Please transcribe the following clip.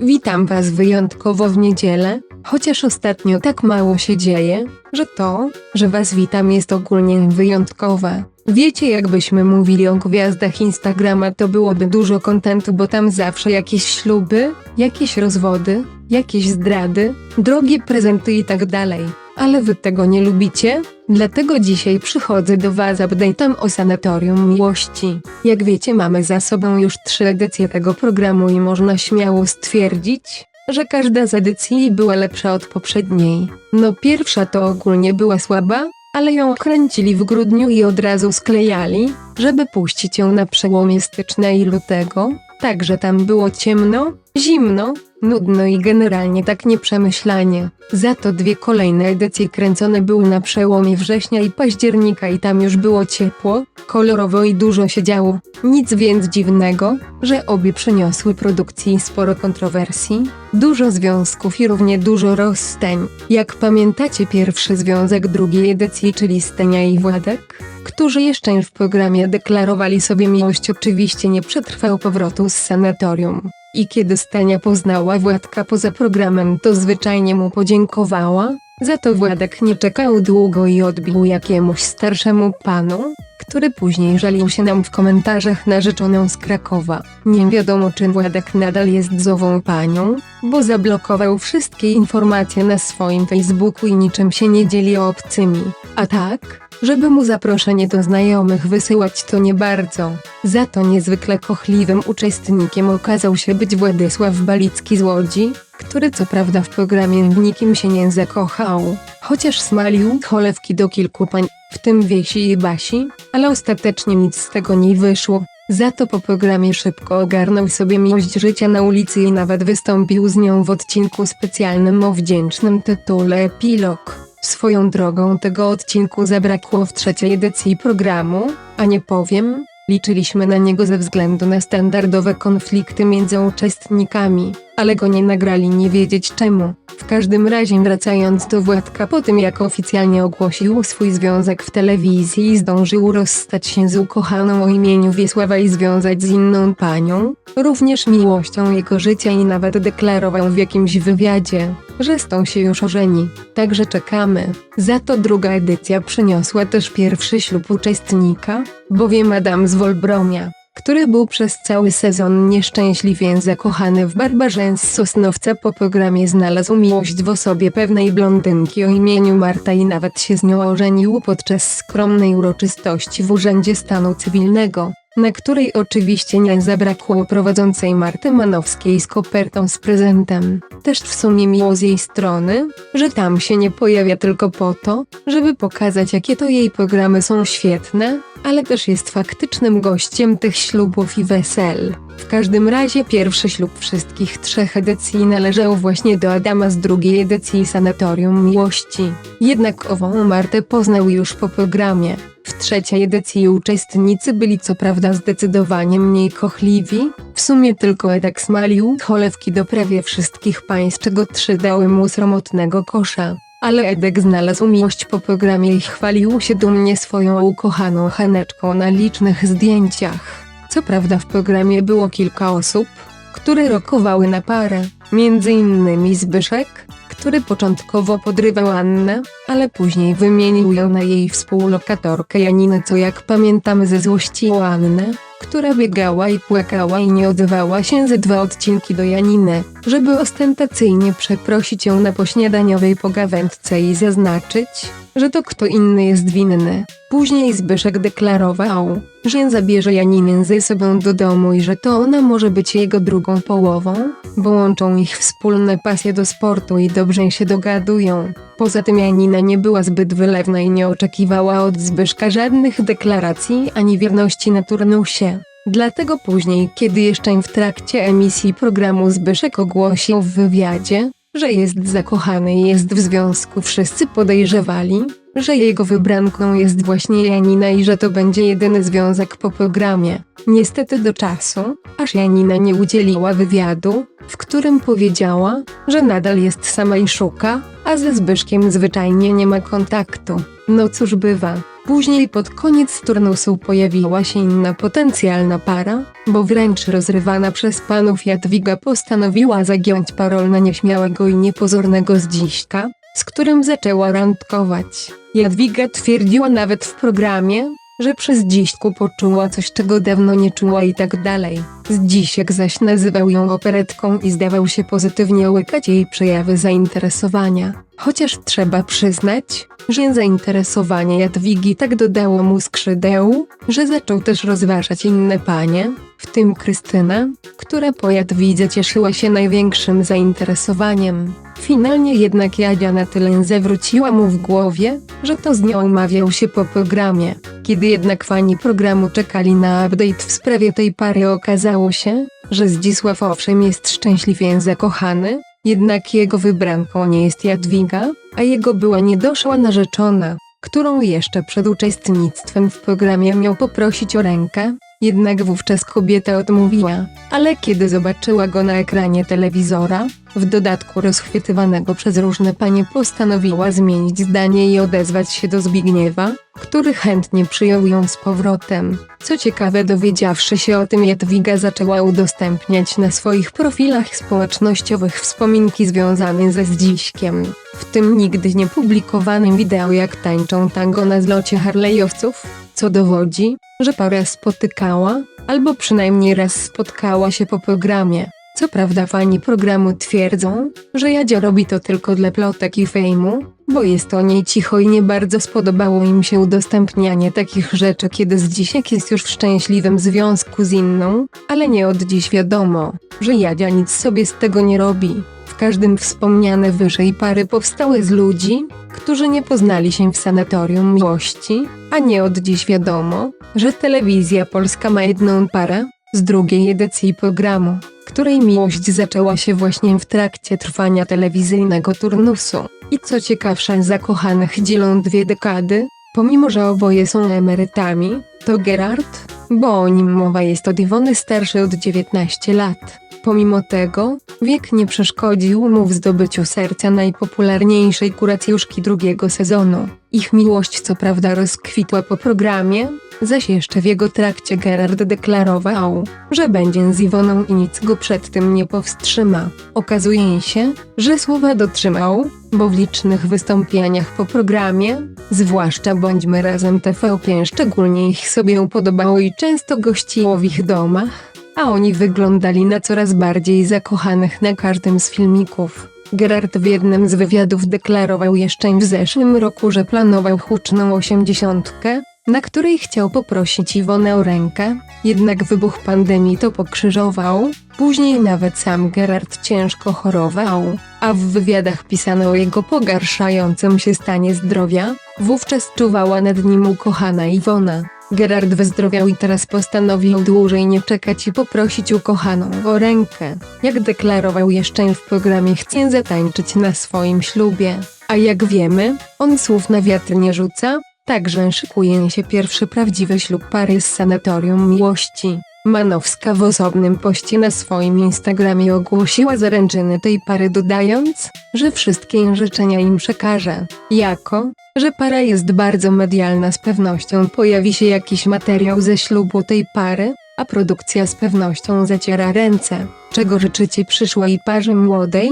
Witam Was wyjątkowo w niedzielę, chociaż ostatnio tak mało się dzieje, że to, że Was witam jest ogólnie wyjątkowe. Wiecie jakbyśmy mówili o gwiazdach Instagrama to byłoby dużo kontentu, bo tam zawsze jakieś śluby, jakieś rozwody, jakieś zdrady, drogie prezenty i tak dalej. Ale wy tego nie lubicie? Dlatego dzisiaj przychodzę do was update'em o Sanatorium Miłości. Jak wiecie mamy za sobą już trzy edycje tego programu i można śmiało stwierdzić, że każda z edycji była lepsza od poprzedniej. No pierwsza to ogólnie była słaba, ale ją kręcili w grudniu i od razu sklejali, żeby puścić ją na przełomie stycznia i lutego, także tam było ciemno, zimno, nudno i generalnie tak nieprzemyślanie. Za to dwie kolejne edycje kręcone były na przełomie września i października i tam już było ciepło, kolorowo i dużo się działo. Nic więc dziwnego, że obie przyniosły produkcji sporo kontrowersji, dużo związków i równie dużo rozstań. Jak pamiętacie pierwszy związek drugiej edycji, czyli Stenia i Władek, którzy jeszcze w programie deklarowali sobie miłość oczywiście nie przetrwał powrotu z sanatorium. I kiedy Stania poznała Władka poza programem to zwyczajnie mu podziękowała, za to Władek nie czekał długo i odbił jakiemuś starszemu panu, który później żalił się nam w komentarzach narzeczoną z Krakowa. Nie wiadomo czy Władek nadal jest zową panią, bo zablokował wszystkie informacje na swoim Facebooku i niczym się nie dzieli obcymi. A tak, żeby mu zaproszenie do znajomych wysyłać to nie bardzo. Za to niezwykle kochliwym uczestnikiem okazał się być Władysław Balicki z Łodzi, który co prawda w programie nikim się nie zakochał, chociaż smalił cholewki do kilku pań, w tym Wiesi i Basi, ale ostatecznie nic z tego nie wyszło. Za to po programie szybko ogarnął sobie miłość życia na ulicy i nawet wystąpił z nią w odcinku specjalnym o wdzięcznym tytule Epilog. Swoją drogą tego odcinku zabrakło w trzeciej edycji programu, a nie powiem, liczyliśmy na niego ze względu na standardowe konflikty między uczestnikami, ale go nie nagrali nie wiedzieć czemu. W każdym razie wracając do Władka po tym jak oficjalnie ogłosił swój związek w telewizji zdążył rozstać się z ukochaną o imieniu Wiesława i związać z inną panią, również miłością jego życia i nawet deklarował w jakimś wywiadzie, że z tą się już ożeni. Także czekamy. Za to druga edycja przyniosła też pierwszy ślub uczestnika, bowiem Adam z Wolbromia, który był przez cały sezon nieszczęśliwie zakochany w Barbarze z Sosnowca po programie znalazł miłość w osobie pewnej blondynki o imieniu Marta i nawet się z nią ożenił podczas skromnej uroczystości w Urzędzie Stanu Cywilnego na której oczywiście nie zabrakło prowadzącej Marty Manowskiej z kopertą z prezentem. Też w sumie miło z jej strony, że tam się nie pojawia tylko po to, żeby pokazać jakie to jej programy są świetne, ale też jest faktycznym gościem tych ślubów i wesel. W każdym razie pierwszy ślub wszystkich trzech edycji należał właśnie do Adama z drugiej edycji Sanatorium Miłości. Jednak ową Martę poznał już po programie. W trzeciej edycji uczestnicy byli co prawda zdecydowanie mniej kochliwi, w sumie tylko Edek smalił cholewki do prawie wszystkich pań z czego trzy dały mu sromotnego kosza. Ale Edek znalazł miłość po programie i chwalił się dumnie swoją ukochaną Haneczką na licznych zdjęciach. Co prawda w programie było kilka osób, które rokowały na parę, między innymi Zbyszek, który początkowo podrywał Annę, ale później wymienił ją na jej współlokatorkę Janinę co jak pamiętamy ze złości o Annę, która biegała i płakała i nie odzywała się ze dwa odcinki do Janiny, żeby ostentacyjnie przeprosić ją na pośniadaniowej pogawędce i zaznaczyć, że to kto inny jest winny. Później Zbyszek deklarował, że zabierze Janinę ze sobą do domu i że to ona może być jego drugą połową, bo łączą ich wspólne pasje do sportu i dobrze się dogadują. Poza tym Janina nie była zbyt wylewna i nie oczekiwała od Zbyszka żadnych deklaracji ani wierności na turnusie. Dlatego później, kiedy jeszcze w trakcie emisji programu Zbyszek ogłosił w wywiadzie, że jest zakochany i jest w związku, wszyscy podejrzewali, że jego wybranką jest właśnie Janina i że to będzie jedyny związek po programie. Niestety do czasu, aż Janina nie udzieliła wywiadu, w którym powiedziała, że nadal jest sama i szuka, a ze Zbyszkiem zwyczajnie nie ma kontaktu. No cóż bywa, Później pod koniec turnusu pojawiła się inna potencjalna para, bo wręcz rozrywana przez panów Jadwiga postanowiła zagiąć parol na nieśmiałego i niepozornego Zdziśka, z którym zaczęła randkować. Jadwiga twierdziła nawet w programie, że przez dziśku poczuła coś czego dawno nie czuła i tak dalej. Zdzisiek zaś nazywał ją operetką i zdawał się pozytywnie łykać jej przejawy zainteresowania. Chociaż trzeba przyznać, że zainteresowanie Jadwigi tak dodało mu skrzydeł, że zaczął też rozważać inne panie, w tym Krystynę, która po Jadwidze cieszyła się największym zainteresowaniem. Finalnie jednak Jadzia na tyle zawróciła mu w głowie, że to z nią umawiał się po programie. Kiedy jednak fani programu czekali na update w sprawie tej pary okazało się, że Zdzisław owszem jest szczęśliwie zakochany, jednak jego wybranką nie jest Jadwiga, a jego była niedoszła narzeczona, którą jeszcze przed uczestnictwem w programie miał poprosić o rękę, jednak wówczas kobieta odmówiła, ale kiedy zobaczyła go na ekranie telewizora, w dodatku rozchwytywanego przez różne panie postanowiła zmienić zdanie i odezwać się do Zbigniewa, który chętnie przyjął ją z powrotem. Co ciekawe dowiedziawszy się o tym Jadwiga zaczęła udostępniać na swoich profilach społecznościowych wspominki związane ze Zdziśkiem, w tym nigdy nie publikowanym wideo jak tańczą tango na zlocie Harley'owców, co dowodzi, że para spotykała, albo przynajmniej raz spotkała się po programie. Co prawda fani programu twierdzą, że Jadzia robi to tylko dla plotek i fejmu, bo jest o niej cicho i nie bardzo spodobało im się udostępnianie takich rzeczy kiedy Zdzisiek jest już w szczęśliwym związku z inną, ale nie od dziś wiadomo, że Jadzia nic sobie z tego nie robi. W każdym wspomniane wyżej pary powstały z ludzi, którzy nie poznali się w sanatorium miłości, a nie od dziś wiadomo, że telewizja polska ma jedną parę, z drugiej edycji programu, której miłość zaczęła się właśnie w trakcie trwania telewizyjnego turnusu. I co ciekawsze, zakochanych dzielą dwie dekady, pomimo że oboje są emerytami, to Gerard, bo o nim mowa jest od Iwony starszy od 19 lat. Pomimo tego, wiek nie przeszkodził mu w zdobyciu serca najpopularniejszej kuracjuszki drugiego sezonu. Ich miłość co prawda rozkwitła po programie, zaś jeszcze w jego trakcie Gerard deklarował, że będzie z Iwoną i nic go przed tym nie powstrzyma. Okazuje się, że słowa dotrzymał, bo w licznych wystąpieniach po programie, zwłaszcza Bądźmy Razem TVP szczególnie ich sobie podobało i często gościło w ich domach, a oni wyglądali na coraz bardziej zakochanych na każdym z filmików. Gerard w jednym z wywiadów deklarował jeszcze w zeszłym roku, że planował huczną osiemdziesiątkę, na której chciał poprosić Iwonę o rękę, jednak wybuch pandemii to pokrzyżował, później nawet sam Gerard ciężko chorował, a w wywiadach pisano o jego pogarszającym się stanie zdrowia, wówczas czuwała nad nim ukochana Iwona. Gerard wyzdrowiał i teraz postanowił dłużej nie czekać i poprosić ukochaną o rękę. Jak deklarował jeszcze w programie chce zatańczyć na swoim ślubie. A jak wiemy, on słów na wiatr nie rzuca, także szykuje się pierwszy prawdziwy ślub pary z Sanatorium Miłości. Manowska w osobnym poście na swoim Instagramie ogłosiła zaręczyny tej pary dodając, że wszystkie życzenia im przekaże. Jako, że para jest bardzo medialna z pewnością pojawi się jakiś materiał ze ślubu tej pary, a produkcja z pewnością zaciera ręce. Czego życzycie przyszłej parze młodej?